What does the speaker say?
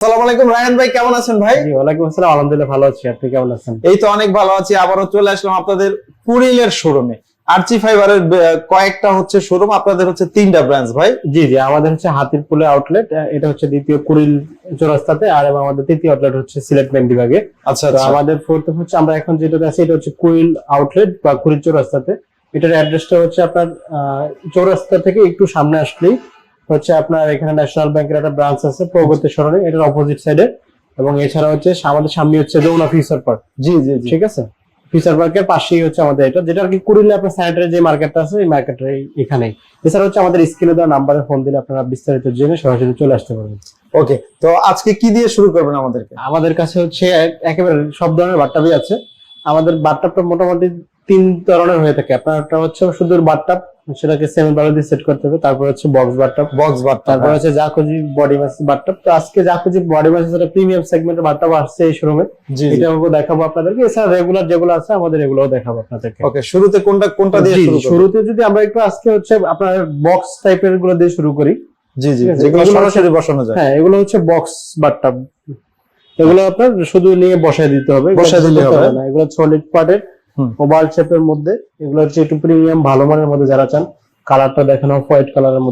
সালাম আলাইকুম রায়হান ভাই কেমন আছেন ভাই? ওয়ালাইকুম আসসালাম আলহামদুলিল্লাহ ভালো আছি। আপনি কেমন আছেন? এই তো অনেক ভালো আছি আবারও চলে আসলাম আপনাদের কুড়িলের শোরুমে। আর্চি ফাইবারের কয়েকটা হচ্ছে শোরুম আপনাদের হচ্ছে তিনটা ব্রাঞ্চ ভাই। জি জি আমাদের হচ্ছে হাতিরপুলে আউটলেট এটা হচ্ছে দ্বিতীয় কুড়িল চৌরাস্তাতে আর এবং আমাদের তৃতীয় আউটলেট হচ্ছে সিলেট মেন বিভাগে আচ্ছা আচ্ছা। আমাদের ফোর্থ হচ্ছে আমরা এখন যেটা আছি এটা হচ্ছে কুইল আউটলেট বা কুড়িল চৌরাস্তাতে। এটার অ্যাড্রেসটা হচ্ছে আপনার আহ, চৌরাস্তা থেকে একটু সামনে আসলেই হচ্ছে আপনার এখানে ন্যাশনাল ব্যাংকের একটা ব্রাঞ্চ আছে প্রগতি সরণি এটার অপোজিট সাইডে এবং এছাড়া হচ্ছে আমাদের সামনে হচ্ছে যমুনা ফিউচার পার্ক জি জি ঠিক আছে? ফিচার পার্কের পাশেই হচ্ছে আমাদের এটা যেটা আর কি কুড়িলে আপনার স্যানিটারি যে মার্কেটটা আছে এই মার্কেটের এখানেই। এছাড়া হচ্ছে আমাদের স্ক্রিনে দেওয়া নাম্বারে ফোন দিলে আপনারা বিস্তারিত জেনে সরাসরি চলে আসতে পারবেন। ওকে তো আজকে কি দিয়ে শুরু করবেন আমাদেরকে? আমাদের কাছে হচ্ছে একেবারে সব ধরনের বাট্টাপই আছে। আমাদের বাট্টাপটা মোটামুটি তিন ধরনের হয়ে থাকে। আপনার একটা হচ্ছে শুধু বাট্টাপ সেটাকে সেমি বালো দিয়ে সেট করতে হবে। তারপর হচ্ছে বক্স বাট্টাপ বক্স বার্তা তারপর হচ্ছে জাকুজি বডি মাস বাট্টাপ তো আজকে জাকুজি বডি মাস প্রিমিয়াম সেগমেন্টের বাট্টাপ আসছে এই শোরুমে জি জি। এটাও দেখাবো আপনাদেরকে। এছাড়া রেগুলার যেগুলো আছে আমাদের এগুলোও দেখাবো আপনাদেরকে। ওকে শুরুতে কোনটা কোনটা দিয়ে শুরু শুরুতে যদি আমরা একটু আজকে হচ্ছে আপনার বক্স টাইপেরগুলো দিয়ে শুরু করি। জি জি যেগুলো সরাসরি বসানো যায়। হ্যাঁ এগুলো হচ্ছে বক্স বাট্টা এগুলো আপনার শুধু নিয়ে বসায় দিতে হবে। বসায় দিলে হবে। না। এগুলো সলিড পার্টের। ওভাল শেপের মধ্যে। এগুলো হচ্ছে একটু প্রিমিয়াম ভালো মানের মধ্যে যারা চান কালারটা দেখেন হোয়াইট কালারের মধ্যে।